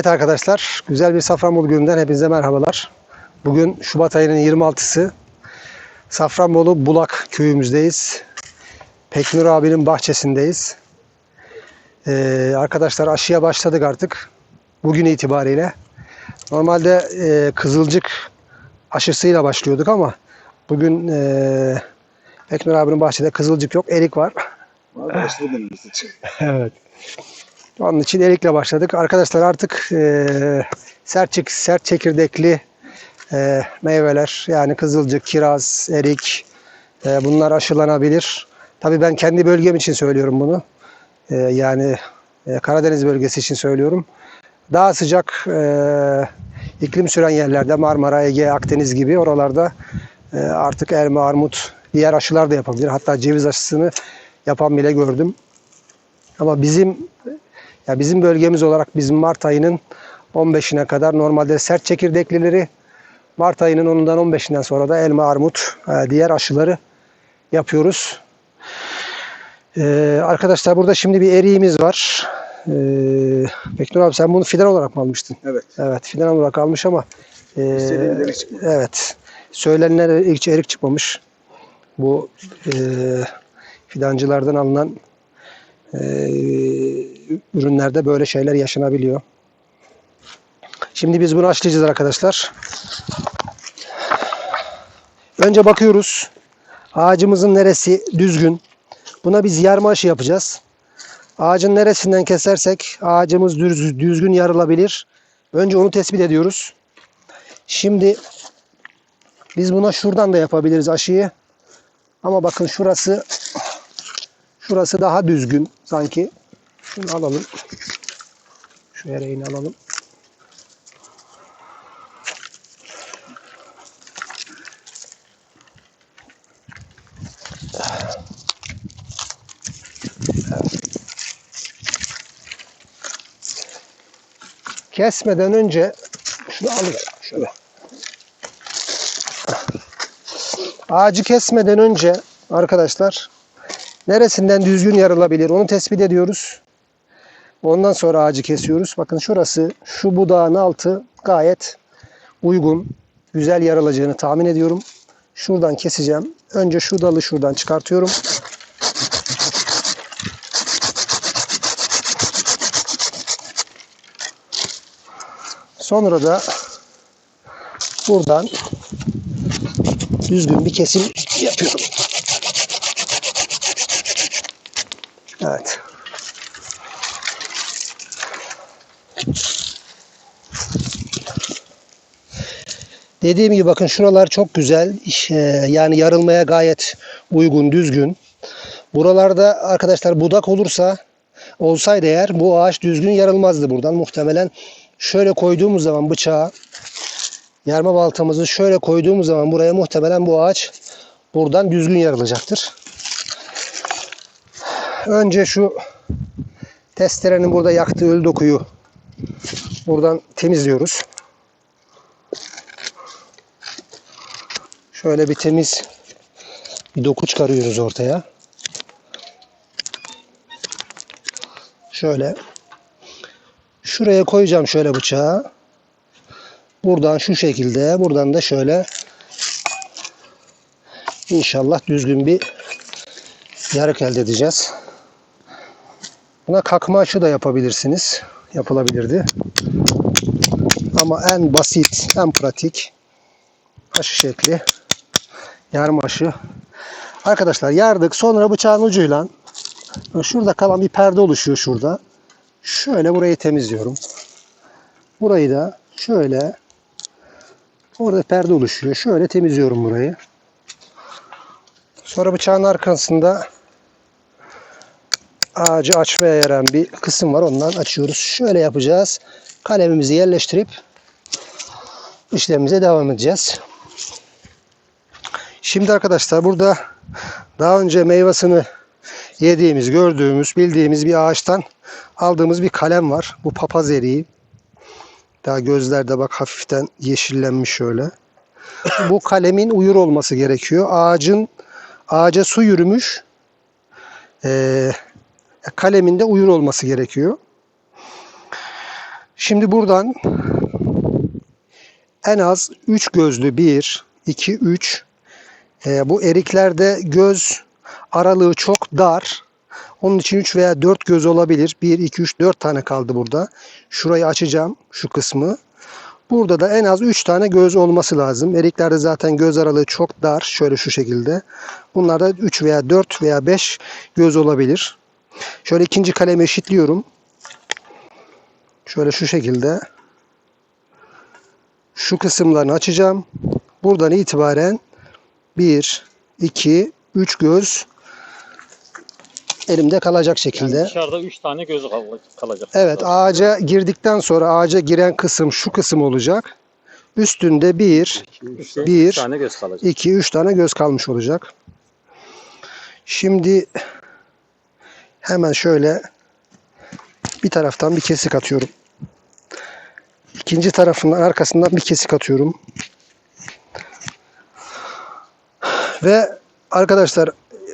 Evet arkadaşlar, güzel bir Safranbolu gününden hepinize merhabalar. Bugün Şubat ayının 26'sı. Safranbolu Bulak köyümüzdeyiz. Peknur abinin bahçesindeyiz. Ee, arkadaşlar aşıya başladık artık. Bugün itibariyle. Normalde e, kızılcık aşısıyla başlıyorduk ama bugün e, Peknur abinin bahçede kızılcık yok, erik var. Başladım için. Evet. Onun için erikle başladık. Arkadaşlar artık e, sert, sert çekirdekli e, meyveler yani kızılcık, kiraz, erik e, bunlar aşılanabilir. Tabii ben kendi bölgem için söylüyorum bunu. E, yani e, Karadeniz bölgesi için söylüyorum. Daha sıcak e, iklim süren yerlerde Marmara, Ege, Akdeniz gibi oralarda e, artık elma, armut, diğer aşılar da yapabilir. Hatta ceviz aşısını yapan bile gördüm. Ama bizim ya bizim bölgemiz olarak bizim Mart ayının 15'ine kadar normalde sert çekirdeklileri Mart ayının 10'undan 15'inden sonra da elma, armut, e, diğer aşıları yapıyoruz. Ee, arkadaşlar burada şimdi bir eriğimiz var. Ee, Beknur abi sen bunu fidan olarak mı almıştın? Evet. Evet fidan olarak almış ama e, evet söylenilen erik, erik çıkmamış. Bu e, fidancılardan alınan ürünlerde böyle şeyler yaşanabiliyor. Şimdi biz bunu aşılayacağız arkadaşlar. Önce bakıyoruz. Ağacımızın neresi düzgün. Buna biz yarma aşı yapacağız. Ağacın neresinden kesersek ağacımız düz, düzgün yarılabilir. Önce onu tespit ediyoruz. Şimdi biz buna şuradan da yapabiliriz aşıyı. Ama bakın şurası şurası daha düzgün sanki. Şunu alalım. Şu ereğini alalım. Kesmeden önce şunu alayım şöyle. Ağacı kesmeden önce arkadaşlar neresinden düzgün yarılabilir onu tespit ediyoruz. Ondan sonra ağacı kesiyoruz. Bakın şurası şu budağın altı gayet uygun. Güzel yarılacağını tahmin ediyorum. Şuradan keseceğim. Önce şu dalı şuradan çıkartıyorum. Sonra da buradan düzgün bir kesim yapıyorum. Evet. Dediğim gibi bakın şuralar çok güzel. E, Yani yarılmaya gayet uygun, düzgün. Buralarda arkadaşlar budak olursa olsaydı eğer bu ağaç düzgün yarılmazdı buradan. Muhtemelen şöyle koyduğumuz zaman bıçağı yarma baltamızı şöyle koyduğumuz zaman buraya muhtemelen bu ağaç buradan düzgün yarılacaktır. Önce şu testerenin burada yaktığı ölü dokuyu buradan temizliyoruz. Şöyle bir temiz bir doku çıkarıyoruz ortaya. Şöyle şuraya koyacağım şöyle bıçağı. Buradan şu şekilde, buradan da şöyle inşallah düzgün bir yarık elde edeceğiz. Buna kakma aşı da yapabilirsiniz. Yapılabilirdi. Ama en basit, en pratik aşı şekli yarım aşı. Arkadaşlar yardık. Sonra bıçağın ucuyla şurada kalan bir perde oluşuyor şurada. Şöyle burayı temizliyorum. Burayı da şöyle orada perde oluşuyor. Şöyle temizliyorum burayı. Sonra bıçağın arkasında ağacı açmaya yarayan bir kısım var. Ondan açıyoruz. Şöyle yapacağız. Kalemimizi yerleştirip işlemimize devam edeceğiz. Şimdi arkadaşlar burada daha önce meyvasını yediğimiz, gördüğümüz, bildiğimiz bir ağaçtan aldığımız bir kalem var. Bu papaz eriği. Daha gözlerde bak hafiften yeşillenmiş şöyle. Bu kalemin uyur olması gerekiyor. Ağacın ağaca su yürümüş. Ee, kalemin de uyur olması gerekiyor. Şimdi buradan en az 3 gözlü 1, 2, 3. Ee, bu eriklerde göz aralığı çok dar. Onun için 3 veya 4 göz olabilir. 1, 2, 3, 4 tane kaldı burada. Şurayı açacağım şu kısmı. Burada da en az 3 tane göz olması lazım. Eriklerde zaten göz aralığı çok dar. Şöyle şu şekilde. Bunlarda 3 veya 4 veya 5 göz olabilir. Şöyle ikinci kalemi eşitliyorum. Şöyle şu şekilde. Şu kısımlarını açacağım. Buradan itibaren 1, 2, 3 göz elimde kalacak şekilde. Yani dışarıda 3 tane kal- kalacak. Evet ağaca girdikten sonra ağaca giren kısım şu kısım olacak. Üstünde 1, Üstte bir, üç tane göz kalacak. 2, 3 tane göz kalmış olacak. Şimdi hemen şöyle bir taraftan bir kesik atıyorum. İkinci tarafından arkasından bir kesik atıyorum. Ve arkadaşlar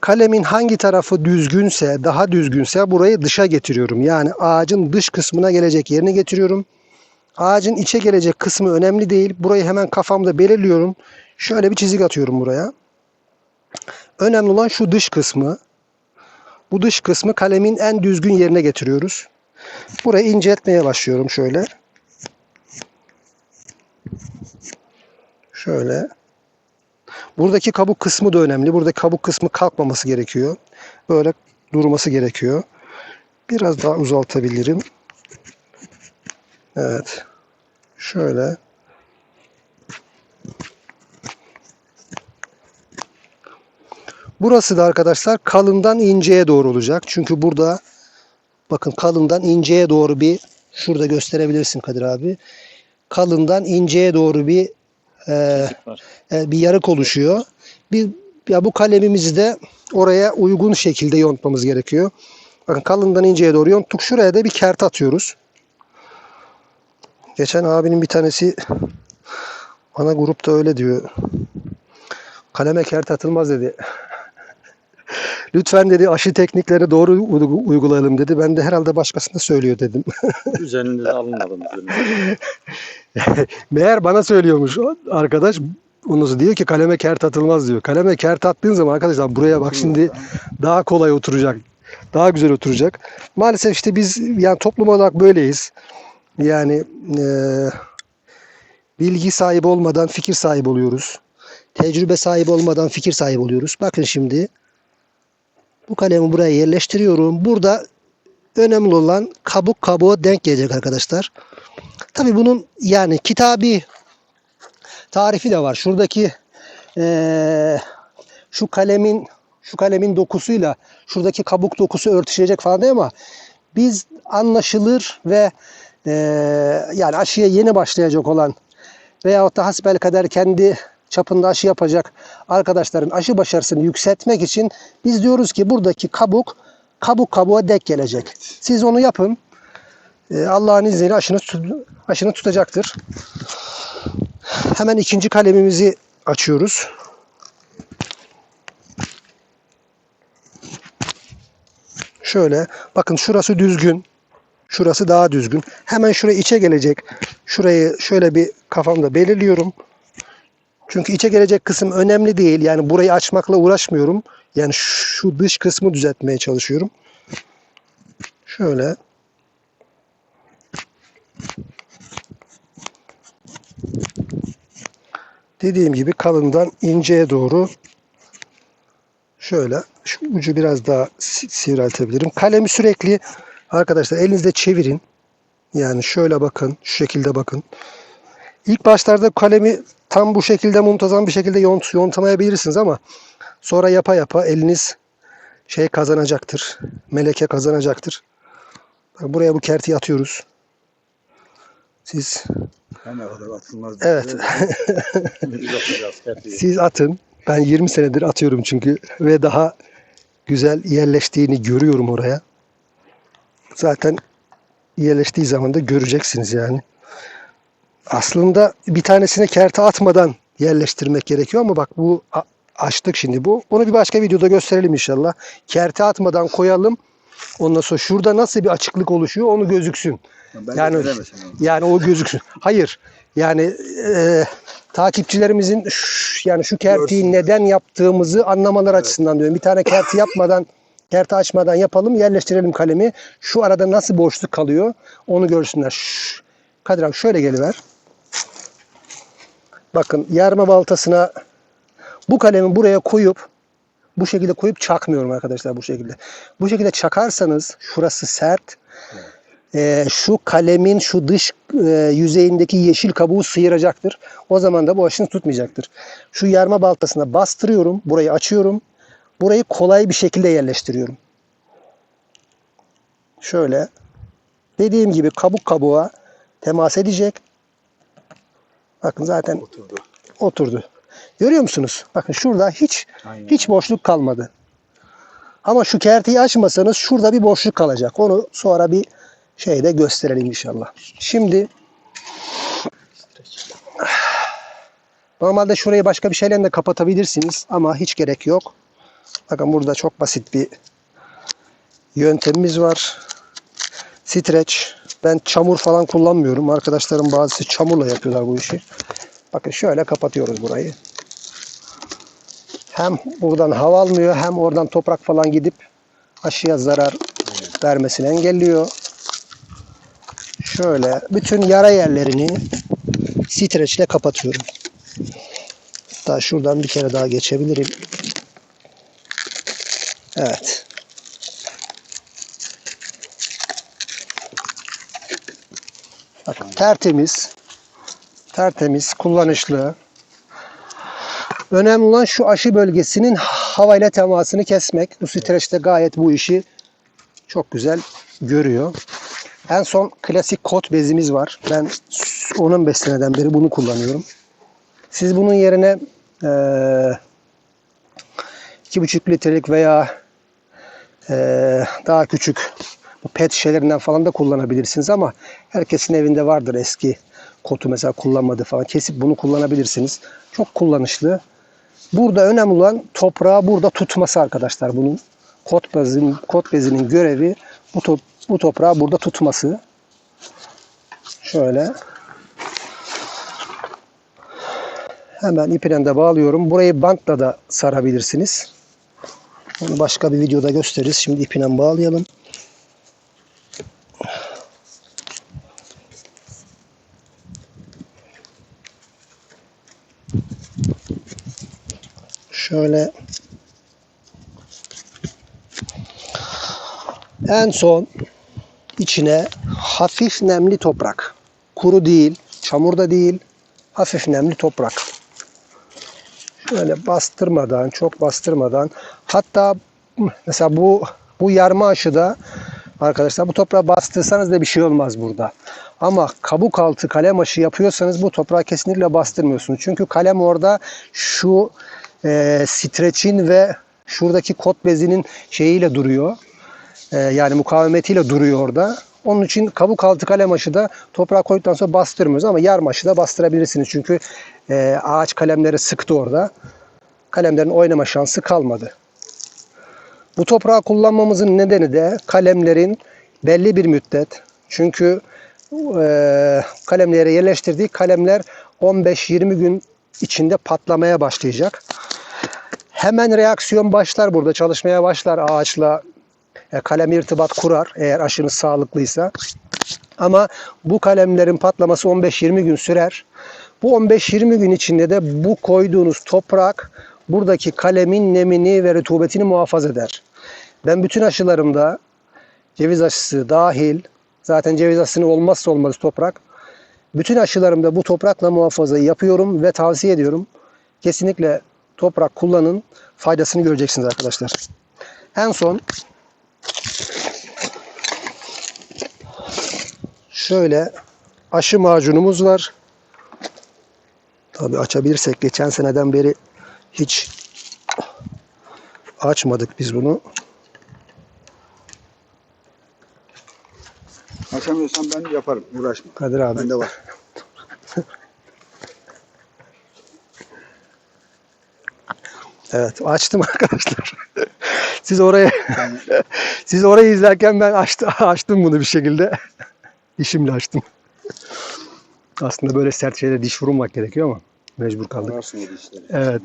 kalemin hangi tarafı düzgünse, daha düzgünse burayı dışa getiriyorum. Yani ağacın dış kısmına gelecek yerini getiriyorum. Ağacın içe gelecek kısmı önemli değil. Burayı hemen kafamda belirliyorum. Şöyle bir çizik atıyorum buraya. Önemli olan şu dış kısmı. Bu dış kısmı kalemin en düzgün yerine getiriyoruz. Burayı inceltmeye başlıyorum şöyle. Şöyle. Buradaki kabuk kısmı da önemli. Buradaki kabuk kısmı kalkmaması gerekiyor. Böyle durması gerekiyor. Biraz daha uzaltabilirim. Evet. Şöyle. Burası da arkadaşlar kalından inceye doğru olacak. Çünkü burada bakın kalından inceye doğru bir şurada gösterebilirsin Kadir abi. Kalından inceye doğru bir e, e, bir yarık oluşuyor. Bir ya bu kalemimizi de oraya uygun şekilde yontmamız gerekiyor. Bakın kalından inceye doğru yonttuk. Şuraya da bir kert atıyoruz. Geçen abinin bir tanesi ana grupta öyle diyor. Kaleme kert atılmaz dedi. Lütfen dedi aşı teknikleri doğru uygu- uygulayalım dedi. Ben de herhalde başkasına söylüyor dedim. Üzerinize alınmadım. Meğer bana söylüyormuş arkadaş. Onu diyor ki kaleme kert atılmaz diyor. Kaleme kert attığın zaman arkadaşlar buraya bak şimdi daha kolay oturacak. Daha güzel oturacak. Maalesef işte biz yani toplum olarak böyleyiz. Yani eee, bilgi sahibi olmadan fikir sahibi oluyoruz. Tecrübe sahibi olmadan fikir sahibi oluyoruz. Bakın şimdi bu kalemi buraya yerleştiriyorum. Burada önemli olan kabuk kabuğa denk gelecek arkadaşlar. Tabii bunun yani kitabi tarifi de var. Şuradaki eee, şu kalemin şu kalemin dokusuyla şuradaki kabuk dokusu örtüşecek falan değil ama biz anlaşılır ve eee, yani aşıya yeni başlayacak olan veyahut da hasbelkader kendi çapında aşı yapacak arkadaşların aşı başarısını yükseltmek için biz diyoruz ki buradaki kabuk kabuk kabuğa denk gelecek. Siz onu yapın. Ee, Allah'ın izniyle aşını, aşını tutacaktır. Hemen ikinci kalemimizi açıyoruz. Şöyle bakın şurası düzgün. Şurası daha düzgün. Hemen şuraya içe gelecek. Şurayı şöyle bir kafamda belirliyorum. Çünkü içe gelecek kısım önemli değil. Yani burayı açmakla uğraşmıyorum. Yani şu dış kısmı düzeltmeye çalışıyorum. Şöyle. Dediğim gibi kalından inceye doğru şöyle şu ucu biraz daha si- sivriltebilirim. Kalemi sürekli arkadaşlar elinizde çevirin. Yani şöyle bakın, şu şekilde bakın. İlk başlarda kalemi tam bu şekilde muntazam bir şekilde yont, yontamayabilirsiniz ama sonra yapa yapa eliniz şey kazanacaktır. Meleke kazanacaktır. Bak Buraya bu kertiyi atıyoruz. Siz kadar atılmaz. evet kerteyi. siz atın. Ben 20 senedir atıyorum çünkü ve daha güzel yerleştiğini görüyorum oraya. Zaten yerleştiği zaman da göreceksiniz yani. Aslında bir tanesine kerte atmadan yerleştirmek gerekiyor ama bak bu açtık şimdi bu. Onu bir başka videoda gösterelim inşallah. Kerte atmadan koyalım. Ondan sonra şurada nasıl bir açıklık oluşuyor onu gözüksün. Ben Yani-. Yani o gözüksün. Hayır. Yani e, takipçilerimizin şu- yani şu kertiği Görsünler. neden yaptığımızı anlamaları açısından diyorum. Bir tane kerti yapmadan, kerti açmadan yapalım, yerleştirelim kalemi. Şu arada nasıl boşluk kalıyor onu görsünler. Şş, Kadir abi şöyle geliver. Bakın yarma baltasına bu kalemi buraya koyup bu şekilde koyup çakmıyorum arkadaşlar bu şekilde. Bu şekilde çakarsanız şurası sert. Ee, şu kalemin şu dış e, yüzeyindeki yeşil kabuğu sıyıracaktır. O zaman da bu aşını tutmayacaktır. Şu yarma baltasına bastırıyorum. Burayı açıyorum. Burayı kolay bir şekilde yerleştiriyorum. Şöyle. Dediğim gibi kabuk kabuğa temas edecek. Bakın zaten Oturdu. oturdu. Görüyor musunuz? Bakın şurada hiç Aynen. hiç boşluk kalmadı. Ama şu kerteyi açmasanız şurada bir boşluk kalacak. Onu sonra bir şeyde gösterelim inşallah. Şimdi normalde şurayı başka bir şeyle de kapatabilirsiniz ama hiç gerek yok. Bakın burada çok basit bir yöntemimiz var. Streç. Ben çamur falan kullanmıyorum. Arkadaşlarım bazısı çamurla yapıyorlar bu işi. Bakın şöyle kapatıyoruz burayı. Hem buradan hava almıyor hem oradan toprak falan gidip aşıya zarar vermesini engelliyor. Şöyle bütün yara yerlerini streçle kapatıyorum. Hatta şuradan bir kere daha geçebilirim. Evet. Tertemiz. Tertemiz, kullanışlı. Önemli olan şu aşı bölgesinin havayla temasını kesmek. Bu streçte gayet bu işi çok güzel görüyor. En son klasik kot bezimiz var. Ben 10-15 seneden beri bunu kullanıyorum. Siz bunun yerine eee 2,5 litrelik veya eee, daha küçük bu pet şişelerinden falan da kullanabilirsiniz ama herkesin evinde vardır eski kotu mesela kullanmadı falan. Kesip bunu kullanabilirsiniz. Çok kullanışlı. Burada önemli olan toprağı burada tutması arkadaşlar bunun. Kot bezinin, kot bezinin görevi bu, top, bu toprağı burada tutması. Şöyle. Hemen ipine de bağlıyorum. Burayı bantla da sarabilirsiniz. Onu başka bir videoda gösteririz. Şimdi ipine bağlayalım. Şöyle en son içine hafif nemli toprak. Kuru değil, çamur da değil, hafif nemli toprak. Şöyle bastırmadan, çok bastırmadan hatta mesela bu bu yarma aşıda arkadaşlar bu toprağa bastırsanız da bir şey olmaz burada. Ama kabuk altı kalem aşı yapıyorsanız bu toprağı kesinlikle bastırmıyorsunuz. Çünkü kalem orada şu e, streçin ve şuradaki kot bezinin şeyiyle duruyor. E, yani mukavemetiyle duruyor orada. Onun için kabuk altı kalem aşı da toprağa koyduktan sonra bastırmıyoruz ama yarım aşı da bastırabilirsiniz. Çünkü e, ağaç kalemleri sıktı orada. Kalemlerin oynama şansı kalmadı. Bu toprağı kullanmamızın nedeni de kalemlerin belli bir müddet çünkü e, kalemlere yerleştirdiği kalemler 15-20 gün içinde patlamaya başlayacak. Hemen reaksiyon başlar burada çalışmaya başlar ağaçla e, kalem irtibat kurar eğer aşınız sağlıklıysa. Ama bu kalemlerin patlaması 15-20 gün sürer. Bu 15-20 gün içinde de bu koyduğunuz toprak buradaki kalemin nemini ve rutubetini muhafaza eder. Ben bütün aşılarımda ceviz aşısı dahil zaten ceviz aşısının olmazsa olmaz toprak. Bütün aşılarımda bu toprakla muhafazayı yapıyorum ve tavsiye ediyorum. Kesinlikle toprak kullanın. Faydasını göreceksiniz arkadaşlar. En son şöyle aşı macunumuz var. Tabi açabilirsek geçen seneden beri hiç açmadık biz bunu. Açamıyorsan ben yaparım. Uğraşma. Kadir abi. Bende var. Evet açtım arkadaşlar. Siz orayı siz orayı izlerken ben açtı, açtım bunu bir şekilde. Dişimle açtım. Aslında böyle sert şeyle diş vurmak gerekiyor ama mecbur kaldık. Evet.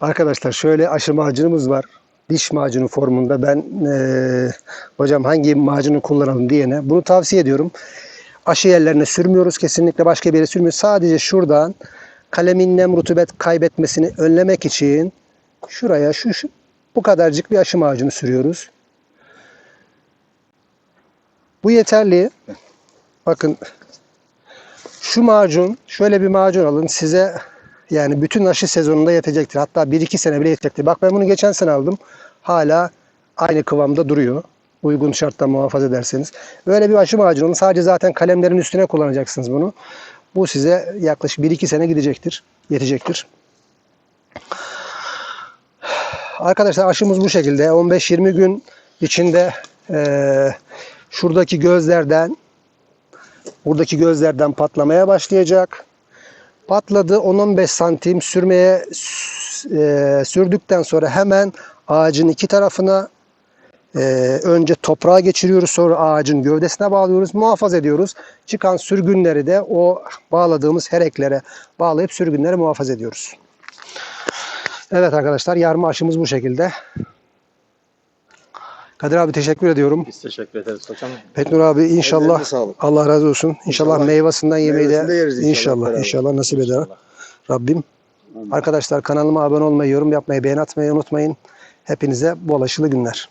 Arkadaşlar şöyle aşı macunumuz var. Diş macunu formunda ben eee, hocam hangi macunu kullanalım diyene bunu tavsiye ediyorum. Aşı yerlerine sürmüyoruz kesinlikle başka bir yere sürmüyoruz. Sadece şuradan kalemin nem rutubet kaybetmesini önlemek için şuraya şu, şu bu kadarcık bir aşı macunu sürüyoruz. Bu yeterli. Bakın şu macun, şöyle bir macun alın size yani bütün aşı sezonunda yetecektir. Hatta 1-2 sene bile yetecektir. Bak ben bunu geçen sene aldım. Hala aynı kıvamda duruyor. Uygun şarttan muhafaza ederseniz. Böyle bir aşı macunu sadece zaten kalemlerin üstüne kullanacaksınız bunu. Bu size yaklaşık 1-2 sene gidecektir. Yetecektir. Arkadaşlar aşımız bu şekilde. 15-20 gün içinde eee, şuradaki gözlerden buradaki gözlerden patlamaya başlayacak. Patladı 10-15 santim sürmeye e, sürdükten sonra hemen ağacın iki tarafına e, önce toprağa geçiriyoruz sonra ağacın gövdesine bağlıyoruz muhafaza ediyoruz. Çıkan sürgünleri de o bağladığımız hereklere bağlayıp sürgünleri muhafaza ediyoruz. Evet arkadaşlar yarma aşımız bu şekilde. Kadir abi teşekkür ediyorum. Biz teşekkür ederiz hocam. Petnur abi inşallah. Allah razı olsun. İnşallah, İnşallah meyvasından yemeği de inşallah inşallah inşallah nasip eder İnşallah. Rabbim. Amin. Arkadaşlar kanalıma abone olmayı, yorum yapmayı, beğen atmayı unutmayın. Hepinize bol aşılı günler.